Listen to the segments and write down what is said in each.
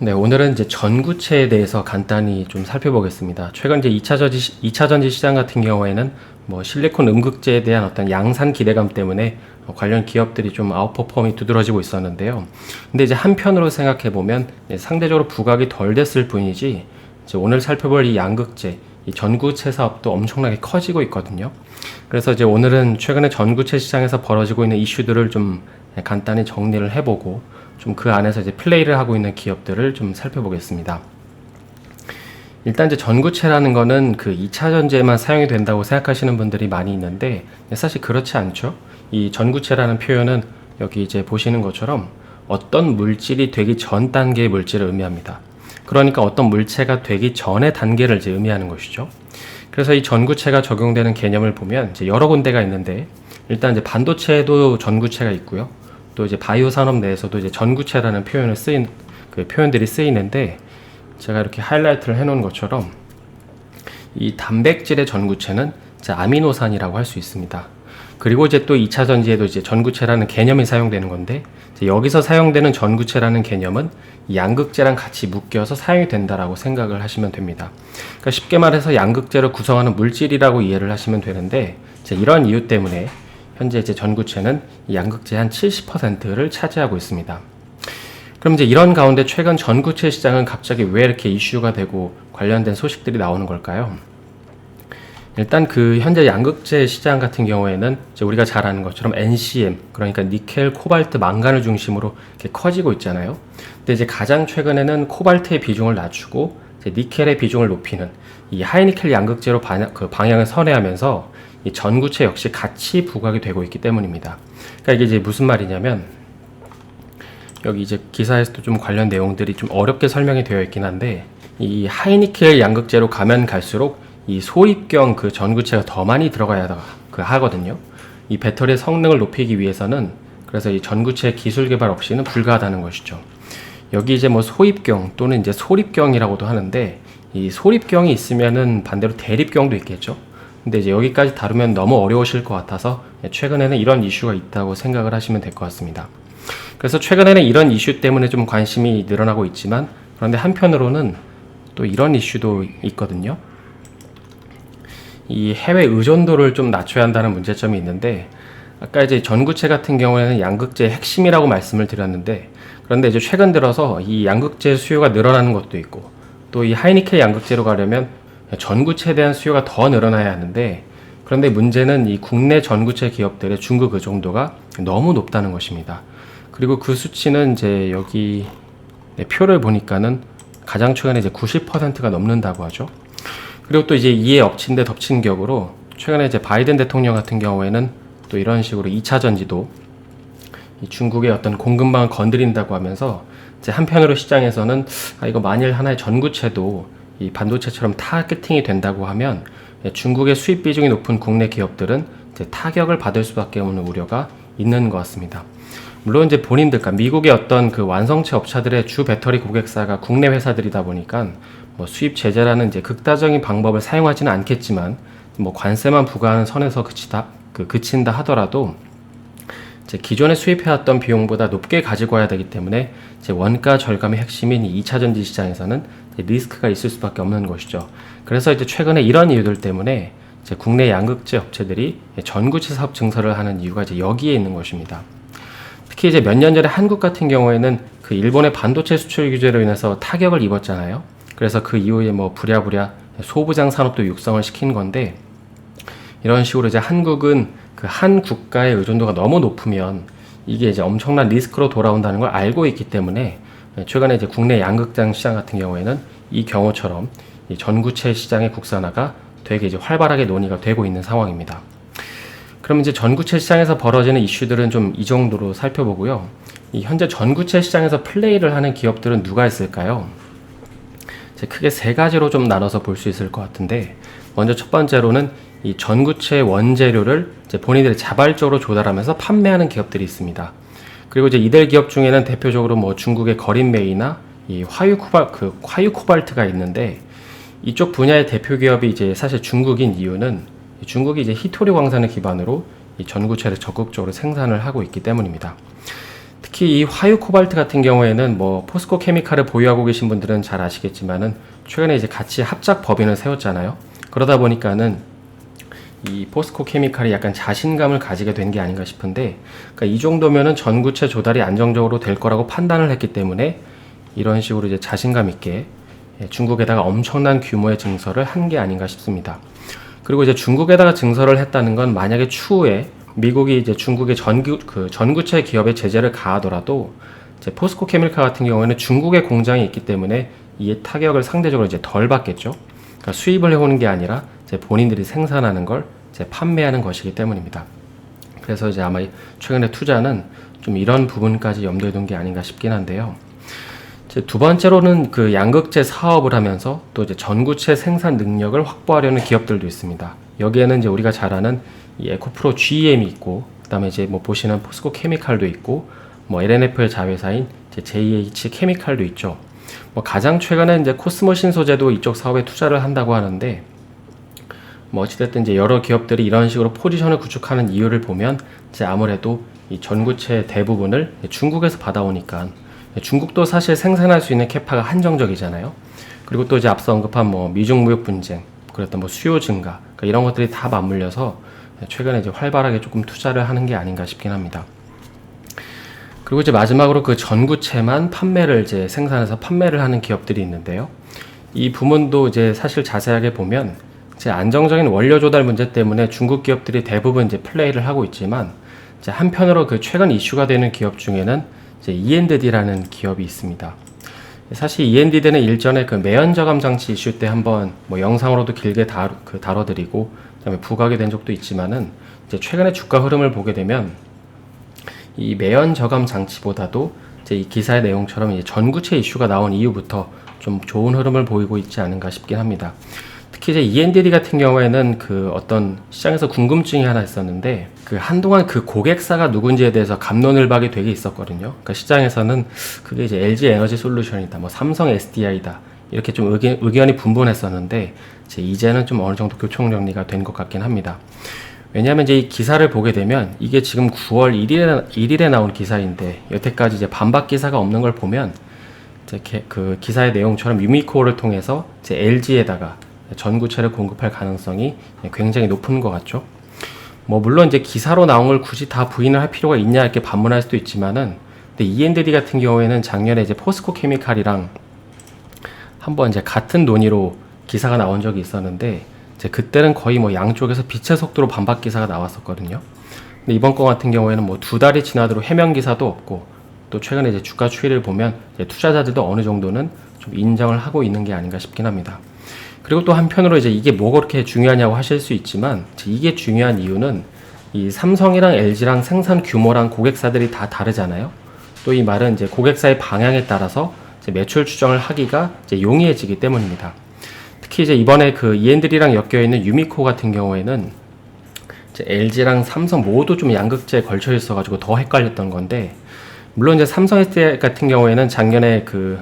네, 오늘은 이제 전구체에 대해서 간단히 좀 살펴보겠습니다. 최근 이제 2차 전지, 2차 전지 시장 같은 경우에는 뭐 실리콘 음극재에 대한 어떤 양산 기대감 때문에 어, 관련 기업들이 좀 아웃퍼폼이 두드러지고 있었는데요. 근데 이제 한편으로 생각해 보면 상대적으로 부각이 덜 됐을 뿐이지 이제 오늘 살펴볼 이 양극재, 이 전구체 사업도 엄청나게 커지고 있거든요. 그래서 이제 오늘은 최근에 전구체 시장에서 벌어지고 있는 이슈들을 좀 간단히 정리를 해보고 좀 그 안에서 이제 플레이를 하고 있는 기업들을 좀 살펴보겠습니다. 일단 이제 전구체라는 거는 그 2차 전지에만 사용이 된다고 생각하시는 분들이 많이 있는데 사실 그렇지 않죠. 이 전구체라는 표현은 여기 이제 보시는 것처럼 어떤 물질이 되기 전 단계의 물질을 의미합니다. 그러니까 어떤 물체가 되기 전의 단계를 이제 의미하는 것이죠. 그래서 이 전구체가 적용되는 개념을 보면 이제 여러 군데가 있는데 일단 이제 반도체에도 전구체가 있고요. 또 이제 바이오 산업 내에서도 이제 전구체라는 표현을 쓰인 그 표현들이 쓰이는데 제가 이렇게 하이라이트를 해놓은 것처럼 이 단백질의 전구체는 아미노산이라고 할 수 있습니다. 그리고 이제 또 2차 전지에도 이제 전구체라는 개념이 사용되는 건데 여기서 사용되는 전구체라는 개념은 이 양극재랑 같이 묶여서 사용이 된다라고 생각을 하시면 됩니다. 그러니까 쉽게 말해서 양극재를 구성하는 물질이라고 이해를 하시면 되는데 이런 이유 때문에 현재 이제 전구체는 이 양극재 한 70%를 차지하고 있습니다. 그럼 이제 이런 가운데 최근 전구체 시장은 갑자기 왜 이렇게 이슈가 되고 관련된 소식들이 나오는 걸까요? 일단 그 현재 양극재 시장 같은 경우에는 우리가 잘 아는 것처럼 NCM 그러니까 니켈, 코발트, 망간을 중심으로 이렇게 커지고 있잖아요. 근데 이제 가장 최근에는 코발트의 비중을 낮추고 니켈의 비중을 높이는 이 하이니켈 양극재로 방향, 그 방향을 선회하면서 이 전구체 역시 같이 부각이 되고 있기 때문입니다. 그러니까 이게 이제 무슨 말이냐면 여기 이제 기사에서도 좀 관련 내용들이 좀 어렵게 설명이 되어 있긴 한데 이 하이니켈 양극재로 가면 갈수록 이 소입경 그 전구체가 더 많이 들어가야 그 하거든요. 이 배터리의 성능을 높이기 위해서는 그래서 이 전구체 기술 개발 없이는 불가하다는 것이죠. 여기 이제 뭐 소입경 또는 이제 소립경이라고도 하는데 이 소립경이 있으면은 반대로 대립경도 있겠죠. 근데 이제 여기까지 다루면 너무 어려우실 것 같아서 최근에는 이런 이슈가 있다고 생각을 하시면 될 것 같습니다. 그래서 최근에는 이런 이슈 때문에 좀 관심이 늘어나고 있지만 그런데 한편으로는 또 이런 이슈도 있거든요. 이 해외 의존도를 좀 낮춰야 한다는 문제점이 있는데 아까 이제 전구체 같은 경우에는 양극재의 핵심이라고 말씀을 드렸는데 그런데 이제 최근 들어서 이 양극재 수요가 늘어나는 것도 있고 또 이 하이니켈 양극재로 가려면 전구체에 대한 수요가 더 늘어나야 하는데 그런데 문제는 이 국내 전구체 기업들의 중국 의존도가 너무 높다는 것입니다. 그리고 그 수치는 이제 여기 네, 표를 보니까는 가장 최근에 이제 90%가 넘는다고 하죠. 그리고 또 이제 이에 엎친 데 덮친 격으로 최근에 이제 바이든 대통령 같은 경우에는 또 이런 식으로 2차 전지도 이 중국의 어떤 공급망을 건드린다고 하면서 이제 한편으로 시장에서는 아 이거 만일 하나의 전구체도 이 반도체처럼 타겟팅이 된다고 하면 중국의 수입 비중이 높은 국내 기업들은 타격을 받을 수밖에 없는 우려가 있는 것 같습니다. 물론 이제 본인들, 그러니까 미국의 어떤 그 완성체 업체들의 주 배터리 고객사가 국내 회사들이다 보니까 뭐 수입 제재라는 이제 극단적인 방법을 사용하지는 않겠지만 뭐 관세만 부과하는 선에서 그치다 그 그친다 하더라도 이제 기존에 수입해왔던 비용보다 높게 가지고 와야 되기 때문에 이제 원가 절감의 핵심인 이 2차 전지 시장에서는 리스크가 있을 수밖에 없는 것이죠. 그래서 이제 최근에 이런 이유들 때문에 국내 양극재 업체들이 전구체 사업 증설을 하는 이유가 이제 여기에 있는 것입니다. 특히 이제 몇 년 전에 한국 같은 경우에는 그 일본의 반도체 수출 규제로 인해서 타격을 입었잖아요. 그래서 그 이후에 뭐 부랴부랴 소부장 산업도 육성을 시킨 건데 이런 식으로 이제 한국은 그 한 국가의 의존도가 너무 높으면 이게 이제 엄청난 리스크로 돌아온다는 걸 알고 있기 때문에 최근에 이제 국내 양극장 시장 같은 경우에는 이 경우처럼 이 전구체 시장의 국산화가 되게 이제 활발하게 논의가 되고 있는 상황입니다. 그럼 이제 전구체 시장에서 벌어지는 이슈들은 좀 이 정도로 살펴보고요. 이 현재 전구체 시장에서 플레이를 하는 기업들은 누가 있을까요? 크게 세 가지로 좀 나눠서 볼 수 있을 것 같은데 먼저 첫 번째로는 이 전구체 원재료를 본인들이 자발적으로 조달하면서 판매하는 기업들이 있습니다. 그리고 이제 이들 기업 중에는 대표적으로 뭐 중국의 거린메이나 이 화유 코발 그 화유 코발트가 있는데 이쪽 분야의 대표 기업이 이제 사실 중국인 이유는 중국이 이제 히토리 광산을 기반으로 이 전구체를 적극적으로 생산을 하고 있기 때문입니다. 특히 이 화유 코발트 같은 경우에는 뭐 포스코 케미칼을 보유하고 계신 분들은 잘 아시겠지만은 최근에 이제 같이 합작 법인을 세웠잖아요. 그러다 보니까는 이 포스코 케미칼이 약간 자신감을 가지게 된 게 아닌가 싶은데 그러니까 이 정도면은 전구체 조달이 안정적으로 될 거라고 판단을 했기 때문에 이런 식으로 이제 자신감 있게 예, 중국에다가 엄청난 규모의 증설을 한 게 아닌가 싶습니다. 그리고 이제 중국에다가 증설을 했다는 건 만약에 추후에 미국이 이제 중국의 전구 그 전구체 기업에 제재를 가하더라도 포스코 케미칼 같은 경우에는 중국의 공장이 있기 때문에 이 타격을 상대적으로 이제 덜 받겠죠. 그러니까 수입을 해오는 게 아니라 본인들이 생산하는 걸 이제 판매하는 것이기 때문입니다. 그래서 이제 아마 최근에 투자는 좀 이런 부분까지 염두에 둔 게 아닌가 싶긴 한데요. 두 번째로는 그 양극재 사업을 하면서 또 이제 전구체 생산 능력을 확보하려는 기업들도 있습니다. 여기에는 이제 우리가 잘 아는 이 에코프로 GM이 있고, 그다음에 이제 뭐 보시는 포스코 케미칼도 있고, 뭐 LNF의 자회사인 JH 케미칼도 있죠. 뭐 가장 최근에 이제 코스모 신 소재도 이쪽 사업에 투자를 한다고 하는데, 뭐 어찌됐든 이제 여러 기업들이 이런 식으로 포지션을 구축하는 이유를 보면 이제 아무래도 이 전구체 대부분을 중국에서 받아오니까 중국도 사실 생산할 수 있는 캐파가 한정적이잖아요. 그리고 또 이제 앞서 언급한 뭐 미중 무역 분쟁, 그랬던 뭐 수요 증가 그러니까 이런 것들이 다 맞물려서 최근에 이제 활발하게 조금 투자를 하는 게 아닌가 싶긴 합니다. 그리고 이제 마지막으로 그 전구체만 판매를 이제 생산해서 판매를 하는 기업들이 있는데요. 이 부문도 이제 사실 자세하게 보면 이제 안정적인 원료 조달 문제 때문에 중국 기업들이 대부분 이제 플레이를 하고 있지만 이제 한편으로 그 최근 이슈가 되는 기업 중에는 이제 E&D라는 기업이 있습니다. 사실 E&D는 일전에 그 매연 저감 장치 이슈 때 한번 뭐 영상으로도 길게 다루, 그 다뤄드리고 그다음에 부각이 된 적도 있지만은 이제 최근에 주가 흐름을 보게 되면 이 매연 저감 장치보다도 이제 이 기사의 내용처럼 이제 전구체 이슈가 나온 이후부터 좀 좋은 흐름을 보이고 있지 않은가 싶긴 합니다. 특히 이제 ENDD 같은 경우에는 그 어떤 시장에서 궁금증이 하나 있었는데 그 한동안 그 고객사가 누군지에 대해서 감론을박이 되게 있었거든요. 그러니까 시장에서는 그게 이제 LG 에너지 솔루션이다, 뭐 삼성 SDI다 이렇게 좀 의견, 의견이 분분했었는데 이제 이제는 좀 어느 정도 교통 정리가 된 것 같긴 합니다. 왜냐하면 이제 이 기사를 보게 되면 이게 지금 9월 1일에, 1일에 나온 기사인데 여태까지 이제 반박 기사가 없는 걸 보면 이제 게- 그 기사의 내용처럼 유미코를 통해서 이제 LG에다가 전구체를 공급할 가능성이 굉장히 높은 것 같죠. 뭐 물론 이제 기사로 나온 걸 굳이 다 부인을 할 필요가 있냐 이렇게 반문할 수도 있지만은 근데 E&D 같은 경우에는 작년에 이제 포스코 케미칼이랑 한번 이제 같은 논의로 기사가 나온 적이 있었는데 이제 그때는 거의 뭐 양쪽에서 빛의 속도로 반박 기사가 나왔었거든요. 근데 이번 건 같은 경우에는 뭐 두 달이 지나도록 해명 기사도 없고 또 최근에 이제 주가 추이를 보면 투자자들도 어느 정도는 좀 인정을 하고 있는 게 아닌가 싶긴 합니다. 그리고 또 한편으로 이제 이게 뭐가 그렇게 중요하냐고 하실 수 있지만 이게 중요한 이유는 이 삼성이랑 LG랑 생산 규모랑 고객사들이 다 다르잖아요. 또 이 말은 이제 고객사의 방향에 따라서 매출 추정을 하기가 용이해지기 때문입니다. 특히 이제 이번에 그 이엔들이랑 엮여 있는 유미코 같은 경우에는 LG랑 삼성 모두 좀 양극재에 걸쳐 있어가지고 더 헷갈렸던 건데 물론 이제 삼성 같은 경우에는 작년에 그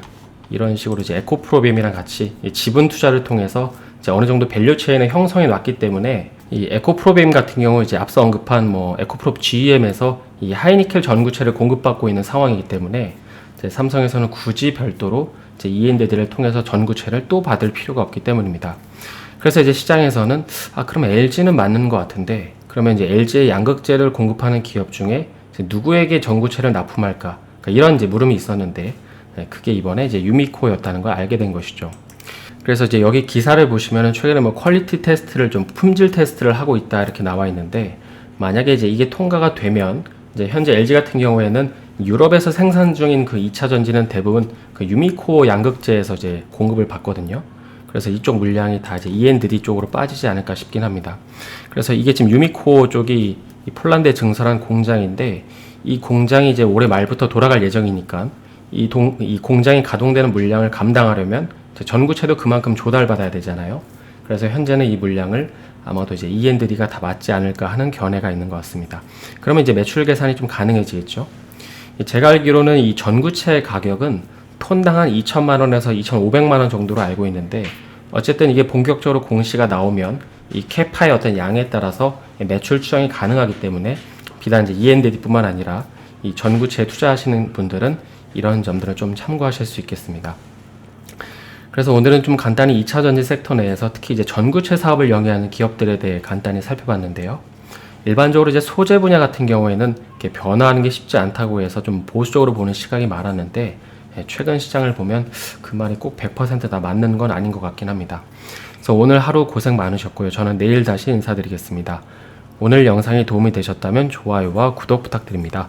이런 식으로 이제 에코프로빔이랑 같이 이 지분 투자를 통해서 이제 어느 정도 밸류 체인을 형성해 놨기 때문에 이 에코프로빔 같은 경우 이제 앞서 언급한 뭐 에코프로 GM에서 이 하이니켈 전구체를 공급받고 있는 상황이기 때문에 삼성에서는 굳이 별도로 이제 E&D를 통해서 전구체를 또 받을 필요가 없기 때문입니다. 그래서 이제 시장에서는 아 그러면 LG는 맞는 것 같은데 그러면 이제 LG의 양극재를 공급하는 기업 중에 누구에게 전구체를 납품할까 그러니까 이런 이제 물음이 있었는데 네, 그게 이번에 이제 유미코였다는 걸 알게 된 것이죠. 그래서 이제 여기 기사를 보시면은 최근에 뭐 퀄리티 테스트를 좀 품질 테스트를 하고 있다 이렇게 나와 있는데 만약에 이제 이게 통과가 되면 이제 현재 LG 같은 경우에는 유럽에서 생산 중인 그 2차 전지는 대부분 그 유미코 양극재에서 이제 공급을 받거든요. 그래서 이쪽 물량이 다 이제 E&D 쪽으로 빠지지 않을까 싶긴 합니다. 그래서 이게 지금 유미코 쪽이 이 폴란드에 증설한 공장인데 이 공장이 이제 올해 말부터 돌아갈 예정이니까 이, 동, 이 공장이 가동되는 물량을 감당하려면 전구체도 그만큼 조달받아야 되잖아요. 그래서 현재는 이 물량을 아마도 이제 E&D가 다 맞지 않을까 하는 견해가 있는 것 같습니다. 그러면 이제 매출 계산이 좀 가능해지겠죠. 제가 알기로는 이 전구체 가격은 톤당 한 2천만 원에서 2,500만 원 정도로 알고 있는데 어쨌든 이게 본격적으로 공시가 나오면 이 캐파의 어떤 양에 따라서 매출 추정이 가능하기 때문에 비단 이제 E&D뿐만 아니라 이 전구체에 투자하시는 분들은 이런 점들을 좀 참고하실 수 있겠습니다. 그래서 오늘은 좀 간단히 2차 전지 섹터 내에서 특히 이제 전구체 사업을 영위하는 기업들에 대해 간단히 살펴봤는데요. 일반적으로 이제 소재 분야 같은 경우에는 이렇게 변화하는 게 쉽지 않다고 해서 좀 보수적으로 보는 시각이 많았는데 예, 최근 시장을 보면 그 말이 꼭 100%다 맞는 건 아닌 것 같긴 합니다. 그래서 오늘 하루 고생 많으셨고요. 저는 내일 다시 인사드리겠습니다. 오늘 영상이 도움이 되셨다면 좋아요와 구독 부탁드립니다.